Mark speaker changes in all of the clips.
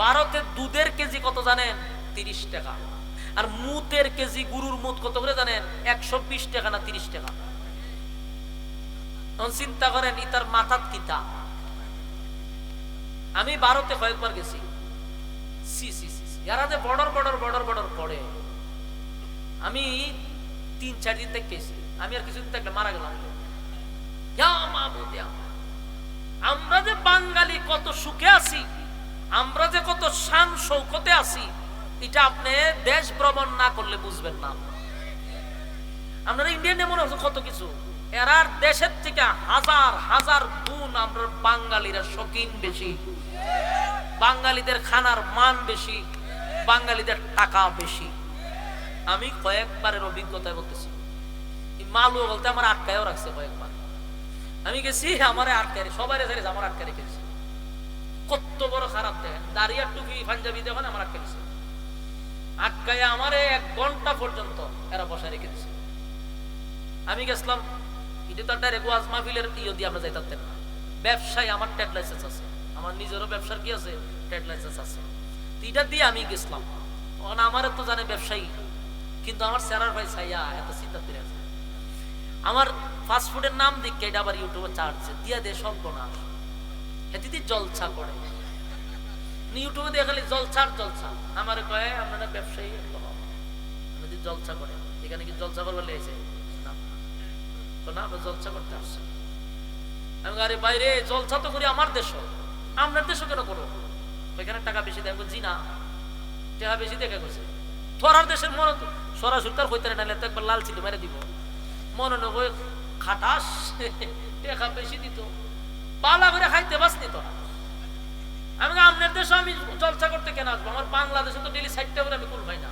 Speaker 1: ভারতে দুধের কেজি কত জানেন? তিরিশ টাকা। আর মুতের কেজি গরুর মুত কত করে জানেন? একশো বিশ টাকা না তিরিশ টাকা। তখন চিন্তা করেন ইতার মাথাত কিতা আমি ভারতে কয়েকবার গেছি। সি সি সি। যারা যে বর্ডার বর্ডার বর্ডার বর্ডার পড়ে। আমি তিন, চার দিন থেকে গেছি। আমি আর কিছুদিন থেকে মারা গেলাম। আমরা যে বাঙালি কত সুখে আছি। আমরা যে কত শান শৌকতে আছি, এটা আপনি দেশ ভ্রমণ না করলে বুঝবেন না। আপনারা ইন্ডিয়ানে মনে হচ্ছে কত কিছু। এরার দেশের থেকে হাজার হাজার গুণ আমরা বাঙালিরা শৌখিন বেশি। বাঙালিদের খানার মান বেশি, বাঙালিদের টাকা বেশি। আমি কয়েকবারের অভিজ্ঞতায় বলতেছি মালু বলতে আমার আটকায়ও রাখছে কয়েকবার। আমি গেছি, আমার আটকায় সবাই আমার আটকায় রেখেছি। কত খারাপ দাঁড়িয়ে টুপি, পাঞ্জাবি আমার আটকায় আমার এক ঘণ্টা পর্যন্ত এরা আমি গেছিলাম, এটা তো মাহফিলের ইয়ে দিয়ে আমরা না। ব্যবসায় আমার ট্রেড লাইসেন্স আছে। আমার নিজেরও ব্যবসার কি আছে? ট্রেড লাইসেন্স আছে। এটা দিয়ে আমি গেছিলাম। কারণ আমার তো জানে ব্যবসায়ী, কিন্তু আমার স্যারার ভাই সাইয়া এত চিন্তা করে আছে আমার ফাস্ট ফুডের নাম দিকে এটা আবার ইউটিউবে চার্জে দিয়া দে সব বোনাস হ্যাঁ জলছা করে। ইউটিউবে দিয়ে খালি জলছার জলছা আমার কয়ে, আপনারা ব্যবসায়ী যদি জলছা করে, এখানে কি জলছা করবার লেগেছে না। না আমরা জলছা করতে আসছি আমি আরে বাইরে, জলছা তো করি আমার দেশ। আপনার দেশও কেন করো? ওইখানে টাকা বেশি দেয়। জি না। টাকা বেশি দেখে গেছে তোরার দেশের মনে তো সরাসরি তার হইতে নাইলে তো একবার লাল ছিল মেরে দিব। মনে নয় খাটাস, টাকা বেশি দিত। পালা করে খাইতে বাসনি তোরা আমি বলি, আপনার দেশে আমি জলসা করতে কেন আসব? আমার বাংলাদেশে তো ডেলি সাইডটা করে আমি কুল পাই না।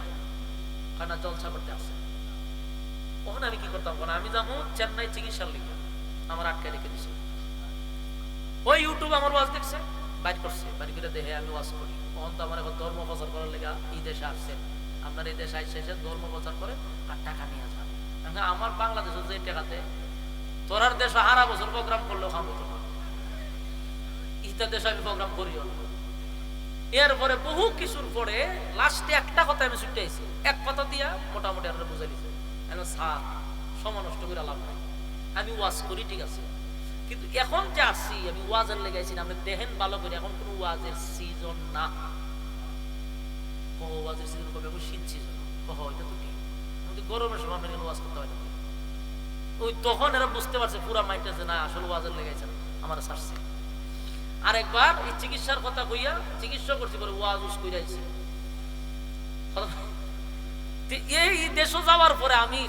Speaker 1: কারণ জলসা করতে আসে। ওখানে আমি কি করতাম? কারণ আমি যাব চেন্নাই চিকিৎসার লিগে। আমার আটকে রেখে দিছে। ওই ইউটিউব আমার ওয়াজ দেখছে বাইর করছে। বাড়ি করে দেখে আমি ওয়াজ করি। তখন তো আমার এখন ধর্ম প্রচার করার লেগে এই দেশে আসছে। আপনার এই দেশে আসছে এসে ধর্ম প্রচার করে আর টাকা নিয়ে আমি আমার বাংলাদেশে যে টাকাতে তোরার দেশে হারা বছর প্রোগ্রাম করলেও খাব তো না দেশে আমি প্রোগ্রাম করিও এরপরে বহু কিছুর পরে লাস্টে একটা কথা আমি ছুটে আইছি। এক কথা দিয়া মোটামুটি আপনারা বুঝাই দিছে। আমি স্যার, সময় নষ্ট করে লাভ নাই। আমি ওয়াজ করি, ঠিক আছে। কিন্তু এখন যে আসছি, আমি ওয়াজের লেগেছি আপনি দেখেন ভালো করে, এখন কোনো ওয়াজের সিজন না। ওয়াজের সিজন কবে? আমি শীত সিজন কহ, এটা তো কি আমি গরমের সময় আপনাকে ওয়াজ করতে হয় ওই তখন এরা বুঝতে পারছে, পুরা মাইন্ডটা যে না, আসলে ওয়াজের লেগেছে আমার সারছে আরেকবার এই চিকিৎসার কথা কইয়া চিকিৎসা করছি বলে ওয়াজ উস কইরাইছে এই দেশ যাওয়ার পরে আমি